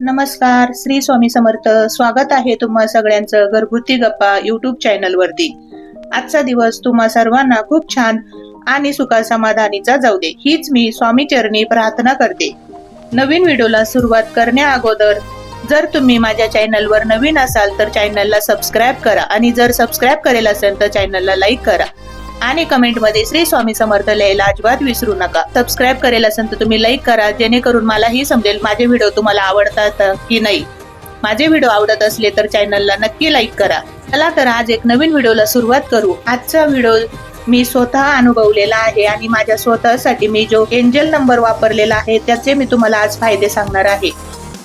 नमस्कार श्री स्वामी समर्थ. स्वागत आहे तुम्हा सगळ्यांचं घरगुती गप्पा युट्यूब चॅनल वरती. आजचा दिवस तुम्हा सर्वांना खूप छान आणि सुखा समाधानीचा जाऊ दे. हीच मी स्वामी चरणी प्रार्थना करते. नवीन व्हिडिओला सुरुवात करण्या अगोदर जर तुम्ही माझ्या चॅनलवर नवीन असाल तर चॅनलला सबस्क्राईब करा. आणि जर सबस्क्राईब करेल असेल तर चॅनलला लाईक करा. आणि कमेंटमध्ये श्री स्वामी समर्थ लिहायला अजिबात विसरू नका. सबस्क्राईब करेल असेल तर तुम्ही लाईक करा जेणेकरून मलाही समजेल माझे व्हिडिओ तुम्हाला आवडतात की नाही. माझे व्हिडिओ आवडत असले तर चॅनलला नक्की लाईक करा. चला तर आज एक नवीन व्हिडिओला सुरुवात करू. आजचा व्हिडिओ मी स्वतः अनुभवलेला आहे आणि माझ्या स्वतःसाठी मी जो एंजल नंबर वापरलेला आहे त्याचे मी तुम्हाला आज फायदे सांगणार आहे.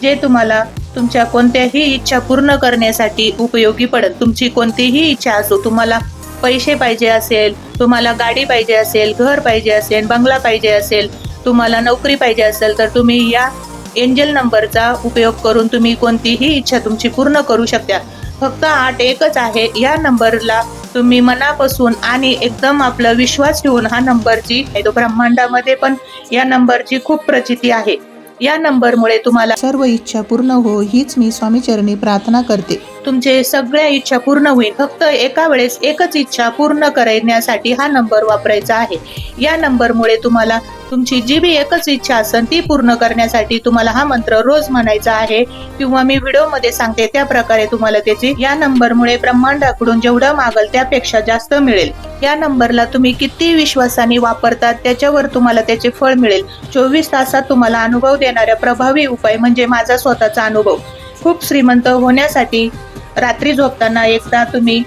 जे तुम्हाला तुमच्या कोणत्याही इच्छा पूर्ण करण्यासाठी उपयोगी पडेल तुमची कोणतीही इच्छा असो तुम्हाला पैसे पाहिजे असेल तुम्हाला गाडी पाहिजे असेल घर पाहिजे असेल बंगला पाहिजे असेल तुम्हाला नोकरी पाहिजे असेल तर तुम्ही या एंजल नंबरचा उपयोग करून तुम्ही कोणतीही इच्छा तुमची पूर्ण करू शकता. फक्त आठ एकच आहे या नंबरला तुम्ही मनापासून आणि एकदम आपला विश्वास ठेवून हा नंबरची तो ब्रह्मांडामध्ये पण या नंबरची खूप प्रचिती आहे. या नंबरमुळे तुम्हाला सर्व इच्छा पूर्ण हो हीच मी स्वामीचरणी प्रार्थना करते. तुमचे सगळ्या इच्छा पूर्ण होईल. फक्त एका वेळेस एकच इच्छा पूर्ण करण्यासाठी हा नंबर वापरायचा आहे. या नंबरमुळे तुम्हाला तुमची जी बी एकच इच्छा असेल ती पूर्ण करण्यासाठी तुम्हाला हा मंत्र रोज म्हणायचा आहे. किंवा मी व्हिडिओमध्ये सांगते त्या प्रकारे तुम्हाला त्याची या नंबरमुळे ब्रह्मांडाकडून जेवढं मागल त्यापेक्षा जास्त मिळेल. या नंबरला तुम्ही किती विश्वासाने वापरतात त्याच्यावर तुम्हाला त्याचे फळ मिळेल. चोवीस तासात तुम्हाला अनुभव देणाऱ्या प्रभावी उपाय म्हणजे माझा स्वतःचा अनुभव. खूप श्रीमंत होण्यासाठी रात्री झोपताना एकदा तुम्ही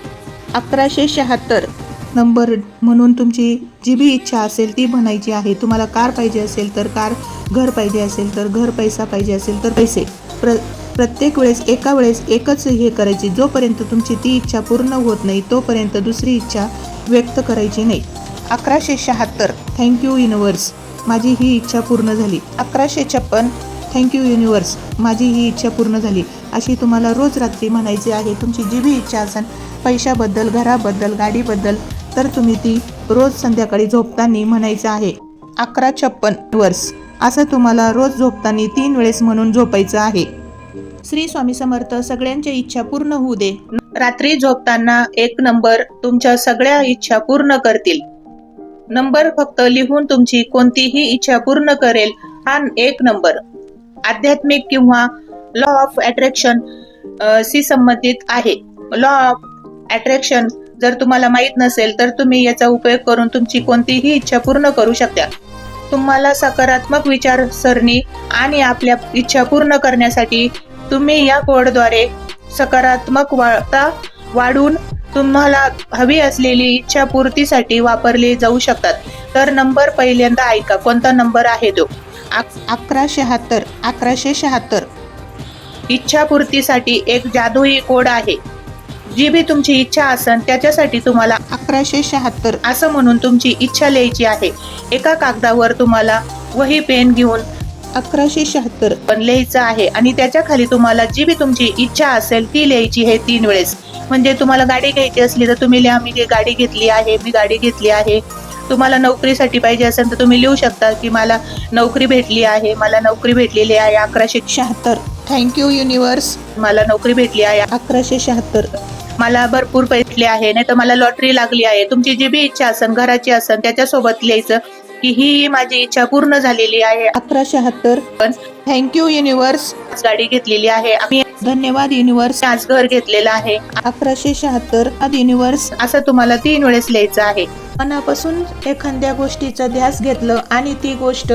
अकराशे शहात्तर नंबर म्हणून तुमची जी बी इच्छा असेल ती म्हणायची आहे. तुम्हाला कार पाहिजे असेल तर कार घर पाहिजे असेल तर घर पैसा पाहिजे असेल तर पैसे. प्र प्रत्येक वेळेस एका वेळेस एकच हे करायची. जोपर्यंत तुमची ती इच्छा पूर्ण होत नाही तोपर्यंत दुसरी इच्छा व्यक्त करायची नाही. अकराशे शहात्तर थँक्यू युनिवर्स माझी ही इच्छा पूर्ण झाली. अकराशे छप्पन थँक्यू युनिवर्स माझी ही इच्छा पूर्ण झाली. अशी तुम्हाला रोज रात्री म्हणायची आहे तुमची जी बी इच्छा असेल पैशाबद्दल घराबद्दल गाडीबद्दल तर तुम्ही ती रोज संध्याकाळी झोपताना म्हणायचं आहे. अकरा छप्पन वर्ष. असं तुम्हाला रोज झोपताना तीन वेळेस म्हणून झोपायचं आहे. श्री स्वामी समर्थ सगळ्यांच्या इच्छा पूर्ण होऊ दे. रात्री झोपताना एक नंबर तुमच्या सगळ्या इच्छा पूर्ण करतील. नंबर फक्त लिहून तुमची कोणतीही इच्छा पूर्ण करेल हा एक नंबर. आध्यात्मिक किंवा लॉ ऑफ अट्रॅक्शन शी संबंधित आहे. लॉ ऑफ अट्रॅक्शन जर तुम्हाला माहीत नसेल तर तुम्ही याचा उपयोग करून तुमची कोणतीही इच्छा पूर्ण करू शकता. तुम्हाला सकारात्मक विचारसरणी आणि आपल्या इच्छा पूर्ण करण्यासाठी तुम्ही या कोडद्वारे सकारात्मक वार्ता वाढून तुम्हाला हवी असलेली इच्छा पूर्तीसाठी वापरले जाऊ शकतात. तर नंबर पहिल्यांदा ऐका कोणता नंबर आहे तो? अक- अकरा शहात्तर अकराशे शहात्तर. इच्छापूर्तीसाठी एक जादुई कोड आहे. जी बी तुमची इच्छा असन त्याच्यासाठी तुम्हाला अकराशे शहात्तर असं म्हणून तुमची इच्छा लिहायची आहे. एका कागदावर तुम्हाला वही पेन घेऊन अकराशे शहात्तर पण लिहायचं आहे आणि त्याच्याखाली तुम्हाला जी बी तुमची इच्छा असेल ती लिहायची आहे तीन वेळेस. म्हणजे तुम्हाला गाडी घ्यायची असली तर तुम्ही लिहा मी गाडी घेतली आहे मी गाडी घेतली आहे. तुम्हाला नोकरीसाठी पाहिजे असेल तर तुम्ही लिहू शकता की मला नोकरी भेटली आहे मला नोकरी भेटलेली आहे अकराशे शहात्तर. Thank you universe. मला नोकरी भेटली आहे अकराशे शहात्तर. मला भरपूर भेटले आहे नाही तर मला लॉटरी लागली आहे. तुमची जी बी इच्छा असेल घराची असेल त्याच्यासोबत लिहायचं की ही माझी इच्छा पूर्ण झालेली आहे. अकरा शहात्तर. पण थँक्यू युनिवर्स आज गाडी घेतलेली आहे. आम्ही धन्यवाद युनिवर्स आज घर घेतलेलं आहे. अकराशे शहात्तर आद युनिवर्स असं तुम्हाला तीन वेळेस लिहायचं आहे. मनापासून एखाद्या गोष्टीचा ध्यास घेतलं आणि ती गोष्ट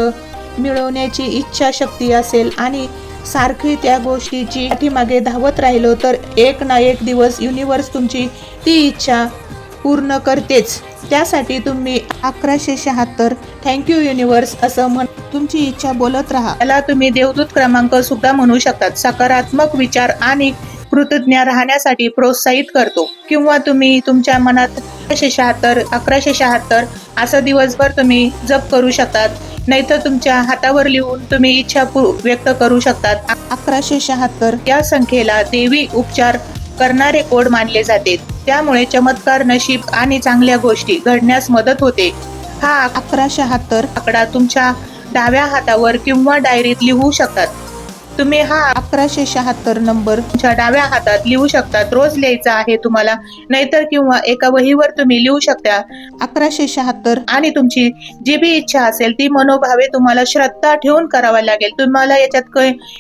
मिळवण्याची इच्छा शक्ती असेल आणि सारखी त्या गोष्टीची पाठीमागे धावत राहिलो तर एक ना एक दिवस युनिवर्स तुमची ती इच्छा पूर्ण करतेच. त्यासाठी तुम्ही अकराशे शहात्तर थँक्यू युनिव्हर्स असं म्हण तुमची इच्छा बोलत राहा. त्याला तुम्ही देवदूत क्रमांक सुद्धा म्हणू शकतात. सकारात्मक विचार आणि कृतज्ञ राहण्यासाठी प्रोत्साहित करतो. किंवा तुम्ही तुमच्या मनात अकराशे शहात्तर अकराशे शहात्तर असं दिवसभर तुम्ही जप करू शकतात. नाहीतर तुमच्या हातावर लिहून तुम्ही इच्छा व्यक्त करू शकतात. अकराशे शहात्तर या संख्येला देवी उपचार करणारे कोड मानले जाते. त्यामुळे चमत्कार नशीब आणि चांगल्या गोष्टी घडण्यास मदत होते. हा अकरा शहात्तर आकडा तुमच्या डाव्या हातावर किंवा डायरीत लिहू शकतात. तुम्ही हा अकराशे शहात्तर नंबर तुमच्या डाव्या हातात लिहू शकतात रोज लिहायचा आहे तुम्हाला. नाहीतर किंवा एका वहीवर तुम्ही लिहू शकता. अकराशे शहात्तर आणि तुमची जी बी इच्छा असेल ती मनोभावे तुम्हाला श्रद्धा ठेवून करावा लागेल. तुम्हाला याच्यात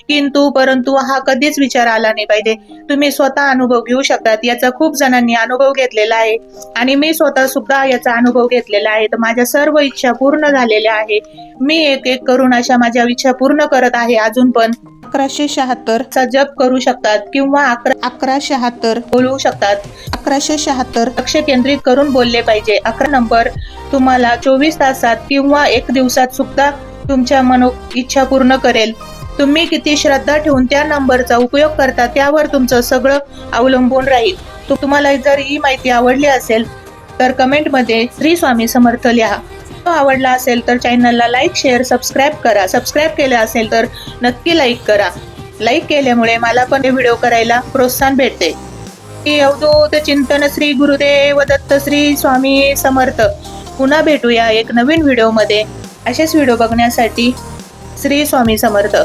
किंतु परंतु हा कधीच विचार आला नाही पाहिजे. तुम्ही स्वतः अनुभव घेऊ शकतात. याचा खूप जणांनी अनुभव घेतलेला आहे. आणि मी स्वतः सुद्धा याचा अनुभव घेतलेला आहे. तर माझ्या सर्व इच्छा पूर्ण झालेल्या आहे. मी एक एक करून अशा माझ्या इच्छा पूर्ण करत आहे अजून पण. अकराशे शहात्तर चा जप करू शकतात किंवा अकरा अकरा शहात्तर बोलवू शकतात. अकराशे शहात्तर लक्ष केंद्रित करून बोलले पाहिजे. अकरा नंबर तुम्हाला चोवीस तासात किंवा एक दिवसात सुद्धा तुमच्या मनो इच्छा पूर्ण करेल. तुम्ही किती श्रद्धा ठेवून त्या नंबरचा उपयोग करता त्यावर तुमचं सगळं अवलंबून राहील. तुम्हाला जर ही माहिती आवडली असेल तर कमेंटमध्ये श्री स्वामी समर्थ लिहा. तो आवडला असेल तर चॅनलला लाईक शेअर सबस्क्राईब करा. सबस्क्राईब केलं असेल तर नक्की लाईक करा. लाईक केल्यामुळे मला पण हे व्हिडिओ करायला प्रोत्साहन भेटते. श्री अवधूत चिंतन श्री गुरुदेव दत्त श्री स्वामी समर्थ. पुन्हा भेटूया एक नवीन व्हिडिओमध्ये. असेच व्हिडिओ बघण्यासाठी श्री स्वामी समर्थ.